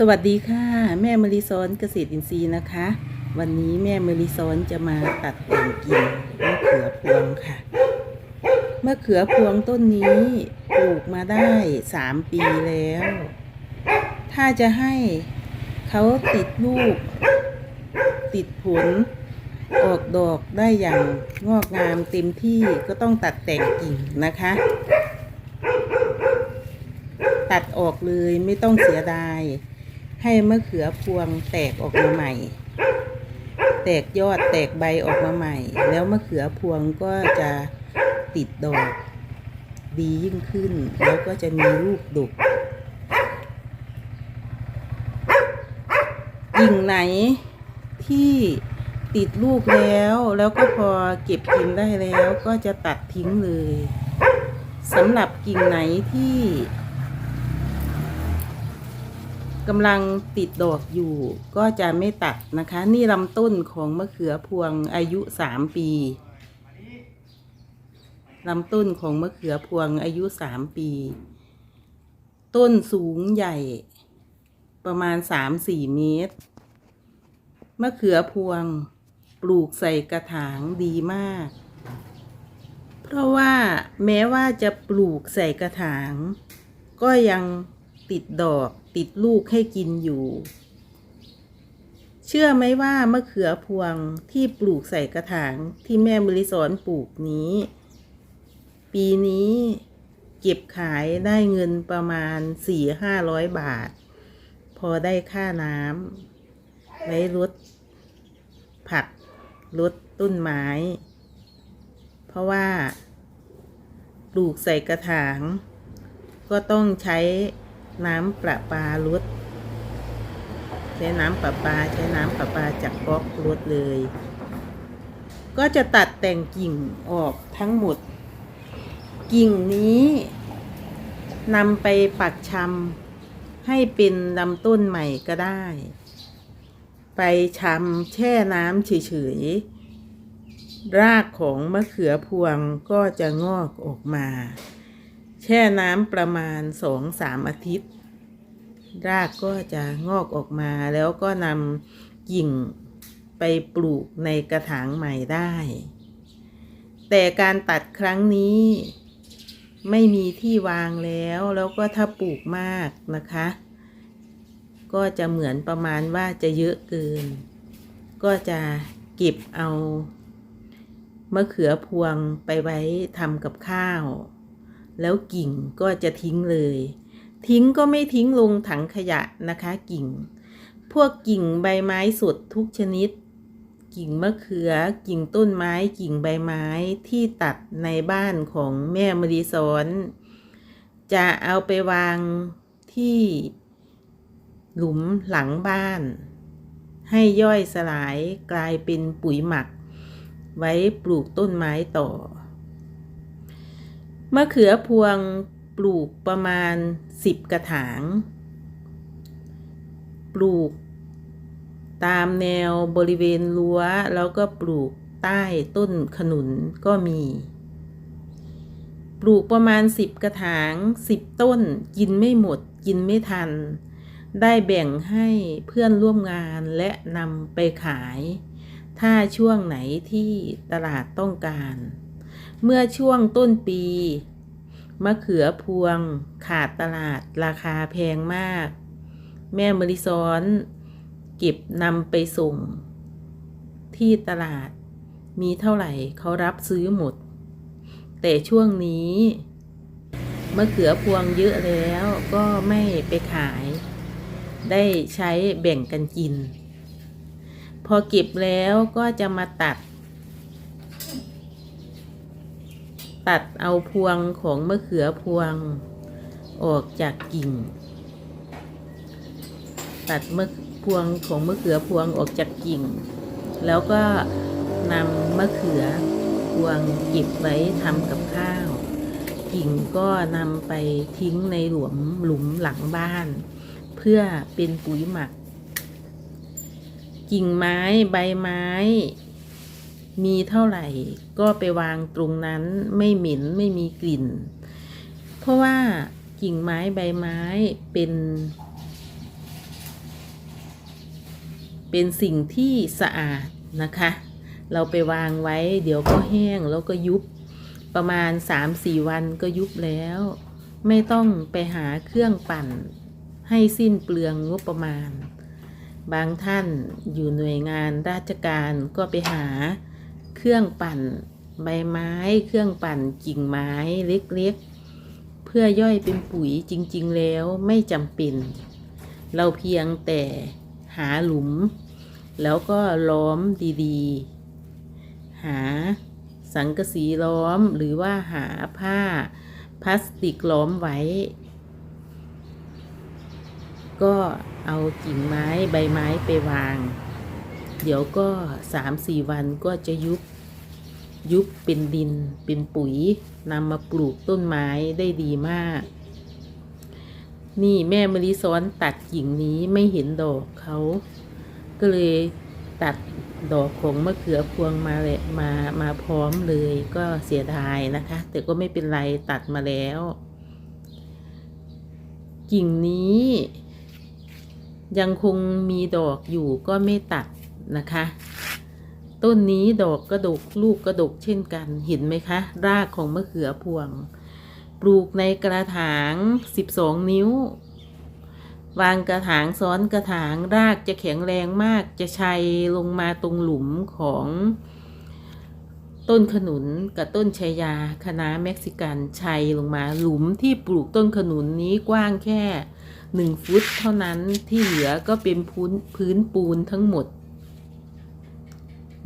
สวัสดีค่ะ แม่มลิซ้อนเกษตรอินทรีย์นะคะ วันนี้แม่มลิซ้อนจะมาตัดแต่งกิ่งมะเขือพวงค่ะมะเขือพวงต้นนี้ปลูกมาได้สามปีแล้ว ถ้าจะให้เขาติดลูก ติดผล ออกดอกได้อย่างงอกงามเต็มที่ก็ต้องตัดแต่งกิ่งนะคะ ตัดออกเลยไม่ต้องเสียดาย ให้มะเขือพวงแตกออกมาใหม่ แตกยอดแตกใบออกมาใหม่ แล้วมะเขือพวงก็จะติดดอก ดียิ่งขึ้น แล้วก็จะมีลูกดกกิ่งไหนที่ติดลูกแล้ว แล้วก็พอเก็บกินได้แล้วก็จะตัดทิ้งเลยสำหรับกิ่งไหนที่ กำลังติดดอกอยู่ ก็จะไม่ตัดนะคะ นี่ลำต้นของมะเขือพวงอายุสามปีลำต้นของมะเขือพวงอายุสามปี ต้นสูงใหญ่ ประมาณสามสี่เมตร มะเขือพวงปลูกใส่กระถางดีมาก เพราะว่าแม้ว่าจะปลูกใส่กระถาง ก็ยัง ติดดอกติดลูกให้กินอยู่ เชื่อไหมว่ามะเขือพวงที่ปลูกใส่กระถางที่แม่มริสอนปลูกนี้ ปีนี้เก็บขายได้เงินประมาณสี่ห้าร้อยบาท พอได้ค่าน้ำไว้ลดผักลดต้นไม้ เพราะว่า ปลูกใส่กระถาง ก็ต้องใช้ น้ำประปาลดใช้น้ำประปาใช้น้ำประปาจากก๊อกลดเลย ก็จะตัดแต่งกิ่งออกทั้งหมด กิ่งนี้นำไปปักชำให้เป็นลำต้นใหม่ก็ได้ ไปชำแช่น้ำเฉยๆรากของมะเขือพวงก็จะงอกออกมา ช่น้ำประมาณสองสามอาทิตย์ รากก็จะงอกออกมาแล้วก็นำกิ่งไปปลูกในกระถางใหม่ได้ แต่การตัดครั้งนี้ ไม่มีที่วางแล้วแล้วก็ถ้าปลูกมากนะคะ ก็จะเหมือนประมาณว่าจะเยอะเกิน ก็จะเก็บเอามะเขือพวงไปไว้ทำกับข้าว แล้วกิ่งก็จะทิ้งเลย ทิ้งก็ไม่ทิ้งลงถังขยะนะคะกิ่ง พวกกิ่งใบไม้สดทุกชนิด กิ่งมะเขือ กิ่งต้นไม้ กิ่งใบไม้ที่ตัดในบ้านของแม่มรีสอนจะเอาไปวางที่หลุมหลังบ้าน ให้ย่อยสลายกลายเป็นปุ๋ยหมัก ไว้ปลูกต้นไม้ต่อ มะเขือพวงปลูกประมาณสิบกระถาง ปลูกตามแนวบริเวณรั้ว แล้วก็ปลูกใต้ต้นขนุนก็มี ปลูกประมาณสิบกระถางสิบต้นกินไม่หมดกินไม่ทัน ได้แบ่งให้เพื่อนร่วมงานและนำไปขาย ถ้าช่วงไหนที่ตลาดต้องการ เมื่อช่วงต้นปี มะเขือพวงขาดตลาดราคาแพงมาก แม่มริซ้อนเก็บนำไปส่ง ที่ตลาดมีเท่าไหร่เขารับซื้อหมด แต่ช่วงนี้มะเขือพวงเยอะแล้วก็ไม่ไปขาย ได้ใช้แบ่งกันกิน พอเก็บแล้วก็จะมาตัด ตัดเอาพวงของมะเขือพวงออกจากกิ่ง ตัดมะพวงของมะเขือพวงออกจากกิ่ง แล้วก็นำมะเขือพวงเก็บไว้ทำกับข้าว กิ่งก็นำไปทิ้งในหลุมหลุมหลังบ้าน เพื่อเป็นปุ๋ยหมัก กิ่งไม้ใบไม้ มีเท่าไหร่ก็ไปวางตรงนั้นไม่เหม็นไม่มีกลิ่น เพราะว่ากิ่งไม้ใบไม้เป็น เป็นสิ่งที่สะอาดนะคะ เราไปวางไว้เดี๋ยวก็แห้งแล้วก็ยุบประมาณ 3-4 วันก็ยุบแล้ว ไม่ต้องไปหาเครื่องปั่น ให้สิ้นเปลืองงบประมาณ บางท่านอยู่หน่วยงานราชการก็ไปหา เครื่องปั่นใบไม้ เครื่องปั่นกิ่งไม้เล็กๆ เพื่อย่อยเป็นปุ๋ยจริง ๆ แล้วไม่จำเป็น เราเพียงแต่หาหลุม แล้วก็ล้อมดีๆ หาสังกะสีล้อมหรือว่าหาผ้าพลาสติกล้อมไว้ ก็เอากิ่งไม้ใบไม้ไปวาง เดี๋ยวก็สามสี่วันก็จะยุบ ยุบเป็นดินเป็นปุ๋ยนำมาปลูกต้นไม้ได้ดีมาก นี่แม่มะลิซ้อนตัดกิ่งนี้ไม่เห็นดอกเขา ก็เลยตัดดอกของมะเขือพวงมาเลยมามาพร้อมเลยก็เสียดายนะคะ แต่ก็ไม่เป็นไรตัดมาแล้ว กิ่งนี้ ยังคงมีดอกอยู่ก็ไม่ตัดนะคะ ต้นนี้ดอกกระดกลูกกระดกเช่นกันเห็นไหมคะ รากของมะเขือพวง ปลูกในกระถาง 12 นิ้ว วางกระถางซ้อนกระถางรากจะแข็งแรงมากจะชัยลงมาตรงหลุมของต้นขนุนกับต้นชายาคณะเม็กซิกันชัยลงมาหลุมที่ปลูกต้นขนุนนี้กว้างแค่หนึ่งฟุตเท่านั้นที่เหลือก็เป็นพื้นพื้นปูนทั้งหมด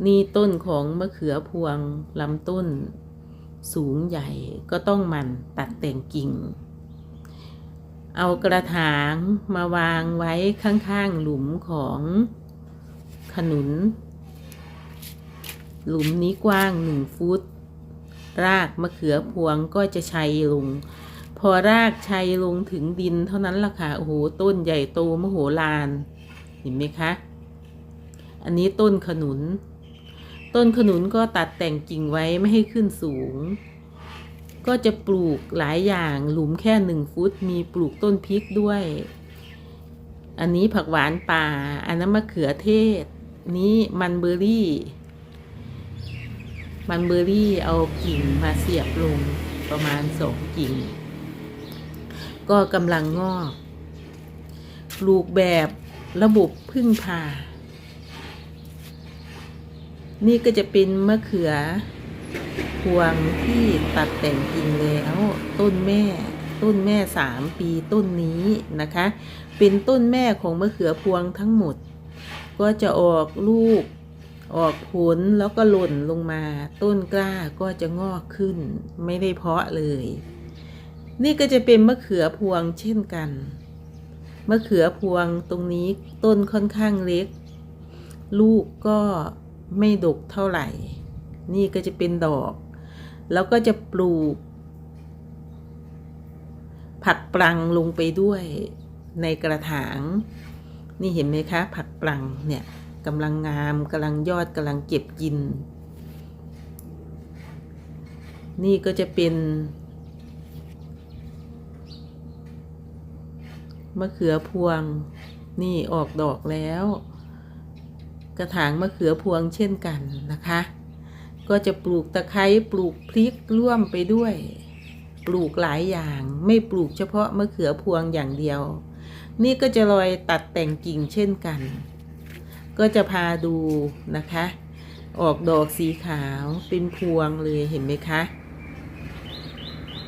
นี่ต้นของมะเขือพวงลำต้น สูงใหญ่ก็ต้องมันตัดแต่งกิ่ง เอากระถางมาวางไว้ข้างๆหลุมของขนุน หลุมนี้กว้างหนึ่งฟุต รากมะเขือพวงก็จะชัยลง พอรากชัยลงถึงดินเท่านั้นล่ะค่ะ โอ้โห ต้นใหญ่โตมโหฬาร เห็นไหมคะ อันนี้ต้นขนุน ต้นขนุนก็ตัดแต่งกิ่งไว้ไม่ให้ขึ้นสูง ก็จะปลูกหลายอย่างหลุมแค่หนึ่งฟุต มีปลูกต้นพริกด้วย อันนี้ผักหวานป่า อันนั้นมะเขือเทศ นี้มันเบอร์รี่ มันเบอร์รี่เอากิ่งมาเสียบลงประมาณสองกิ่ง ก็กำลังงอก ปลูกแบบระบบพึ่งพา นี่ก็จะเป็นมะเขือพวงที่ตัดแต่งกิ่งแล้วต้นแม่ต้นแม่สามปีต้นนี้นะคะ เป็นต้นแม่ของมะเขือพวงทั้งหมด ก็จะออกลูกออกผลแล้วก็หล่นลงมา ต้นกล้าก็จะงอกขึ้น ไม่ได้เพาะเลย นี่ก็จะเป็นมะเขือพวงเช่นกัน มะเขือพวงตรงนี้ต้นค่อนข้างเล็ก ลูกก็ ไม่ดกเท่าไหร่ นี่ก็จะเป็นดอก แล้วก็จะปลูก ผักปลังลงไปด้วยในกระถาง นี่เห็นไหมคะ ผักปลังเนี่ยกำลังงามกำลังยอดกำลังเก็บกิน นี่ก็จะเป็นมะเขือพวง นี่ออกดอกแล้ว กระถางมะเขือพวงเช่นกันนะคะ ก็จะปลูกตะไคร้ปลูกพริกร่วมไปด้วย ปลูกหลายอย่างไม่ปลูกเฉพาะมะเขือพวงอย่างเดียว นี่ก็จะลอยตัดแต่งกิ่งเช่นกัน ก็จะพาดูนะคะ ออกดอกสีขาวเป็นพวงเลยเห็นไหมคะ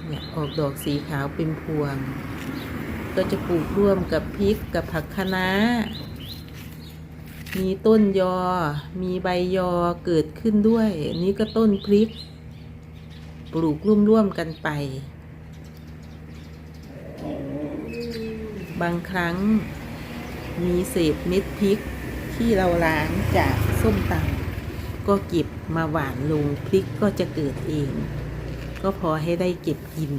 เนี่ยออกดอกสีขาวเป็นพวง ก็จะปลูกร่วมกับพริกกับผักคะน้า มีต้นยอ มีใบยอเกิดขึ้นด้วย นี่ก็ต้นพริก ปลูกร่วมๆกันไป บางครั้งมีเศษเม็ดพริกที่เราล้างจากส้มตำก็เก็บมาหวานลงพริกก็จะเกิดเอง ก็พอให้ได้เก็บกิน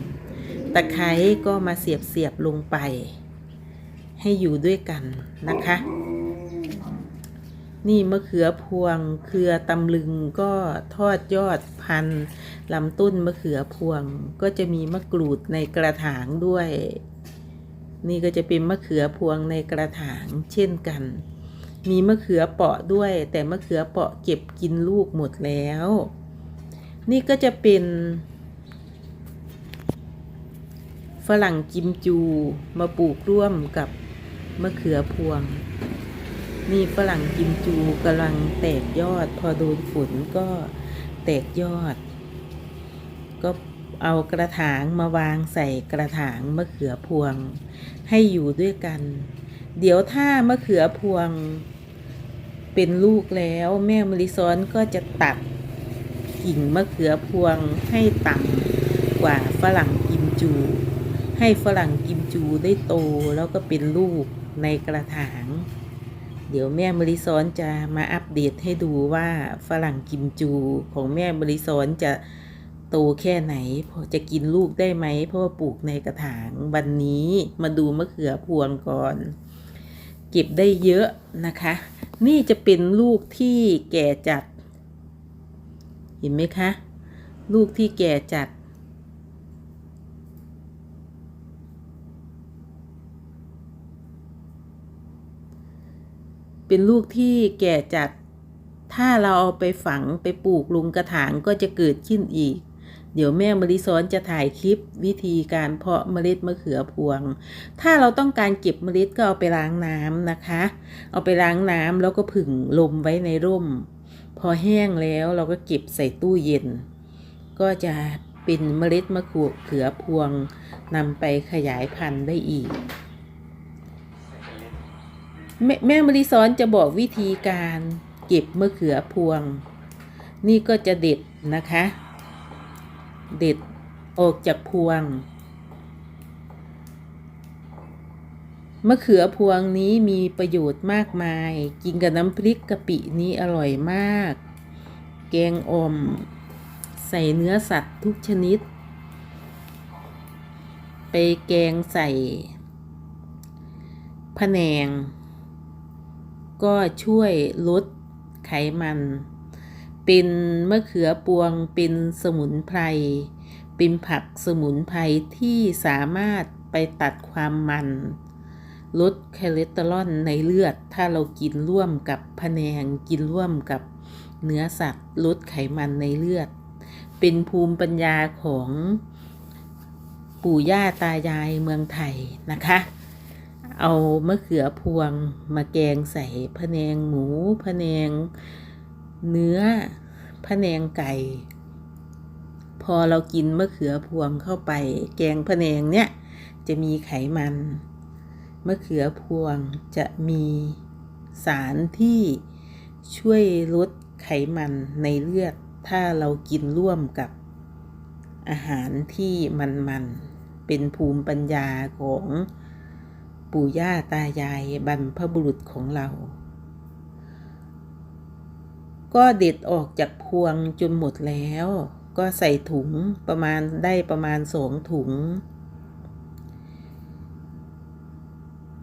ตะไคร้ก็มาเสียบเสียบลงไป ให้อยู่ด้วยกันนะคะ นี่มะเขือพวง เครือตำลึงก็ทอดยอดพันลำต้นมะเขือพวง ก็จะมีมะกรูดในกระถางด้วย นี่ก็จะเป็นมะเขือพวงในกระถางเช่นกัน มีมะเขือเปาะด้วย แต่มะเขือเปาะเก็บกินลูกหมดแล้ว นี่ก็จะเป็นฝรั่งกิมจูมาปลูกร่วมกับมะเขือพวง นี่ฝรั่งกิมจูกำลังแตกยอด พอโดนฝนก็แตกยอด ก็เอากระถางมาวางใส่กระถางมะเขือพวง ให้อยู่ด้วยกัน เดี๋ยวถ้ามะเขือพวง เป็นลูกแล้วแม่มะลิซ้อนก็จะตัดกิ่งมะเขือพวงให้ต่ำกว่าฝรั่งกิมจู ให้ฝรั่งกิมจูได้โตแล้วก็เป็นลูกในกระถาง เดี๋ยวแม่มะลิซ้อนจะมาอัปเดตให้ดูว่าฝรั่งกิมจูของแม่มะลิซ้อนจะโตแค่ไหนพอจะกินลูกได้ไหมเพราะว่าปลูกในกระถางวันนี้มาดูมะเขือพวงก่อน เก็บได้เยอะนะคะ นี่จะเป็นลูกที่แก่จัด เห็นไหมคะ ลูกที่แก่จัด เป็นลูกที่แก่จัด ถ้าเราเอาไปฝังไปปลูกลุงกระถางก็จะเกิดขึ้นอีก เดี๋ยวแม่มะลิซ้อนจะถ่ายคลิปวิธีการเพาะเมล็ดมะเขือพวง ถ้าเราต้องการเก็บเมล็ดก็เอาไปล้างน้ำนะคะ เอาไปล้างน้ำแล้วก็ผึ่งลมไว้ในร่ม พอแห้งแล้วเราก็เก็บใส่ตู้เย็น ก็จะเป็นเมล็ดมะเขือพวงนำไปขยายพันธุ์ได้อีก แม่แม่มะลิซ้อนจะบอกวิธีการเก็บมะเขือพวง นี่ก็จะเด็ดนะคะ เด็ดออกจากพวงมะเขือพวงนี้มีประโยชน์มากมาย กินกับน้ำพริกกะปินี้อร่อยมาก แกงอมใส่เนื้อสัตว์ทุกชนิด ไปแกงใส่พะแนง ก็ช่วยลดไขมัน เป็นมะเขือพวงเป็นสมุนไพร เป็นผักสมุนไพรที่สามารถไปตัดความมัน ลดคอเลสเตอรอลในเลือด ถ้าเรากินร่วมกับพะแนงกินร่วมกับเนื้อสัตว์ ลดไขมันในเลือด เป็นภูมิปัญญาของปู่ย่าตายายเมืองไทยนะคะ เอามะเขือพวงมาแกงใส่พะแนงหมูพะแนงเนื้อพะแนงไก่ พอเรากินมะเขือพวงเข้าไป แกงพะแนงเนี่ยจะมีไขมันมะเขือพวงจะมีสารที่ช่วยลดไขมันในเลือด ถ้าเรากินร่วมกับอาหารที่มันๆ เป็นภูมิปัญญาของ ปู่ย่าตายายบรรพบุรุษของเรา ก็เด็ดออกจากพวงจนหมดแล้ว ก็ใส่ถุงประมาณได้ประมาณสองถุง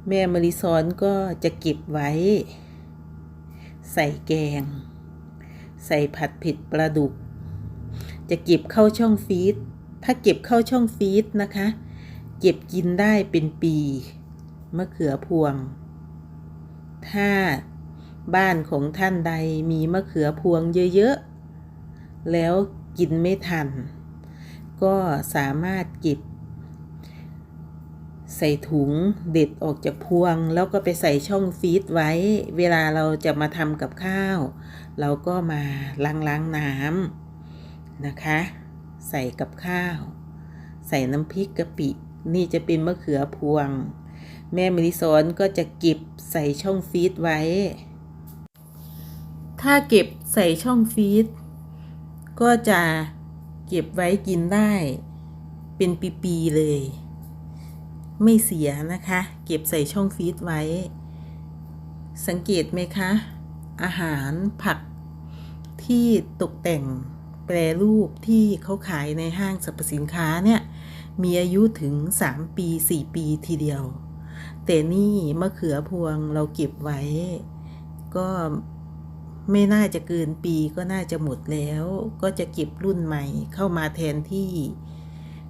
แม่มะลิซอนก็จะเก็บไว้ ใส่แกง ใส่ผัดเผ็ดปลาดุก จะเก็บเข้าช่องฟีดถ้าเก็บเข้าช่องฟีดนะคะ เก็บกินได้เป็นปี มะเขือพวง ถ้าบ้านของท่านใดมีมะเขือพวงเยอะๆ แล้วกินไม่ทัน ก็สามารถเก็บ ใส่ถุงเด็ดออกจากพวง แล้วก็ไปใส่ช่องฟีดไว้ เวลาเราจะมาทำกับข้าว เราก็มาล้างล้างน้ำนะคะ ใส่กับข้าว ใส่น้ำพริกกะปิ นี่จะเป็นมะเขือพวง แม่มริสอนก็จะเก็บใส่ช่องฟีดไว้ ถ้าเก็บใส่ช่องฟีดก็จะเก็บไว้กินได้ เป็นปีๆเลย ไม่เสียนะคะ เก็บใส่ช่องฟีดไว้ สังเกตไหมคะ อาหารผักที่ตกแต่งแปรรูปที่เขาขายในห้างสรรพสินค้าเนี่ย มีอายุถึง 3 ปี 4 ปีทีเดียว แต่นี่มะเขือพวงเราเก็บไว้ ก็ไม่น่าจะเกินปีก็น่าจะหมดแล้ว ก็จะเก็บรุ่นใหม่เข้ามาแทนที่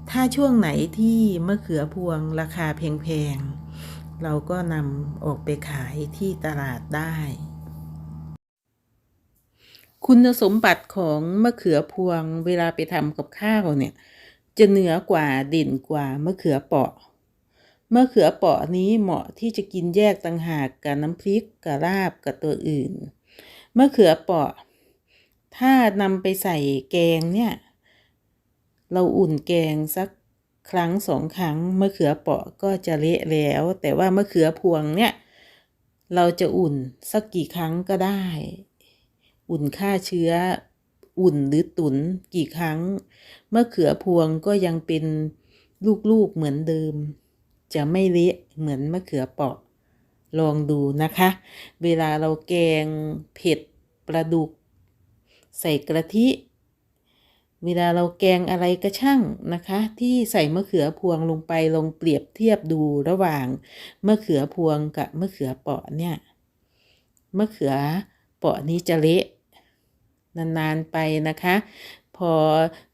ถ้าช่วงไหนที่มะเขือพวงราคาแพงๆ เราก็นำออกไปขายที่ตลาดได้ คุณสมบัติของมะเขือพวงเวลาไปทำกับข้าวเนี่ย จะเหนือกว่าเด่นกว่ามะเขือเปาะ มะเขือเปาะนี้เหมาะที่จะกินแยกต่างหากกับน้ำพริกกับลาบกับตัวอื่น มะเขือเปาะ ถ้านำไปใส่แกงเนี่ย เราอุ่นแกงสักครั้งสองครั้งมะเขือเปาะก็จะเละแล้ว แต่ว่ามะเขือพวงเนี่ย เราจะอุ่นสักกี่ครั้งก็ได้ อุ่นฆ่าเชื้อ อุ่นหรือตุนกี่ครั้งมะเขือพวงก็ยังเป็นลูกๆเหมือนเดิม จะไม่เละเหมือนมะเขือเปาะ ลองดูนะคะ เวลาเราแกงเผ็ดปลาดุก ใส่กะทิเวลาเราแกงอะไรก็ช่างนะคะ ที่ใส่มะเขือพวงลงไปลองเปรียบเทียบดูระหว่างมะเขือพวงกับมะเขือเปาะเนี่ยมะเขือเปาะนี้จะเละนานๆไปนะคะ พอ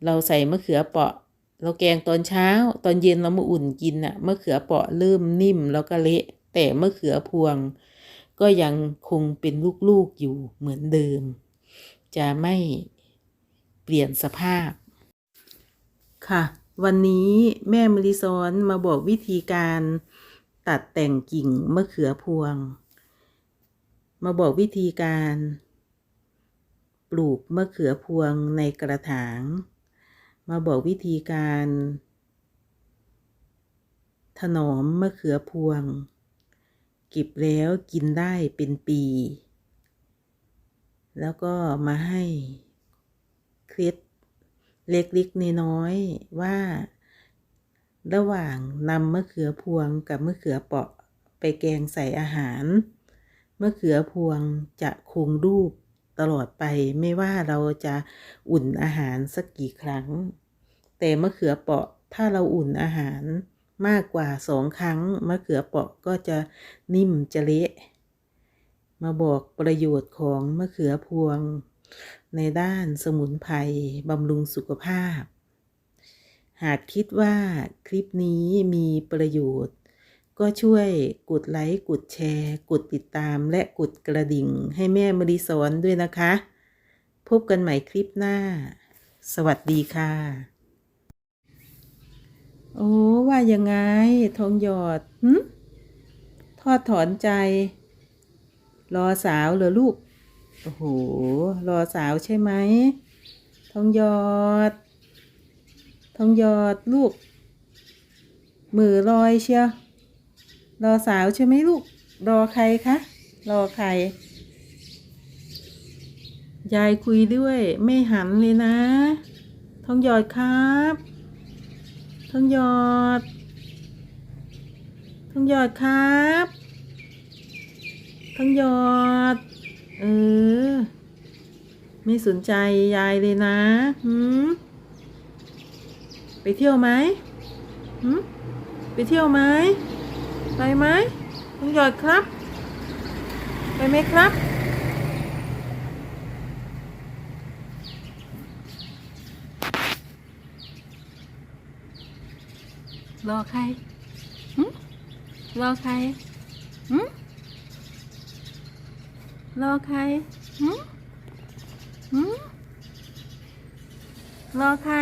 เราใส่มะเขือเปาะ เราแกงตอนเช้า ตอนเย็นเรามาอุ่นกินน่ะมะเขือเปาะเริ่มนิ่มแล้วก็เละ แต่มะเขือพวง ก็ยังคงเป็นลูกๆอยู่เหมือนเดิม จะไม่เปลี่ยนสภาพ ค่ะ วันนี้แม่มริซอนมาบอกวิธีการตัดแต่งกิ่งมะเขือพวง มาบอกวิธีการ ปลูกมะเขือพวงในกระถาง มาบอกวิธีการ ถนอมมะเขือพวง เก็บแล้วกินได้เป็นปี แล้วก็มาให้เคล็ดเล็กๆน้อยๆว่า ระหว่างนำมะเขือพวงกับมะเขือเปาะไปแกงใส่อาหารมะเขือพวงจะคงรูป ตลอดไปไม่ว่าเราจะอุ่นอาหารสักกี่ครั้ง แต่มะเขือเปาะถ้าเราอุ่นอาหารมากกว่าสองครั้งมะเขือเปาะก็จะนิ่มจะเละมาบอกประโยชน์ของมะเขือพวง ในด้านสมุนไพรบำรุงสุขภาพ หากคิดว่าคลิปนี้มีประโยชน์ ก็ช่วยกดไลค์กดแชร์ กดติดตามและกดกระดิ่งให้แม่มริสอนด้วยนะคะ พบกันใหม่คลิปหน้า สวัสดีค่ะ โอ้ว่ายังไงทองหยอดหึทอดถอนใจ รอสาวเหรอลูก โอ้โห รอสาวใช่ไหมทองหยอด ทองหยอดลูก มือลอยเชียว รอสาวใช่ไหมลูก รอใครคะ รอใคร ยายคุยด้วย ไม่หันเลยนะทองหยอดครับทองหยอดทองหยอดครับทองหยอด เออ ไม่สนใจยายเลยนะหืมไปเที่ยวไหมหืมไปเที่ยวไหม ไปไหมทองหยอดครับ ไปไหมครับ รอใครรอใครรอใครรอใคร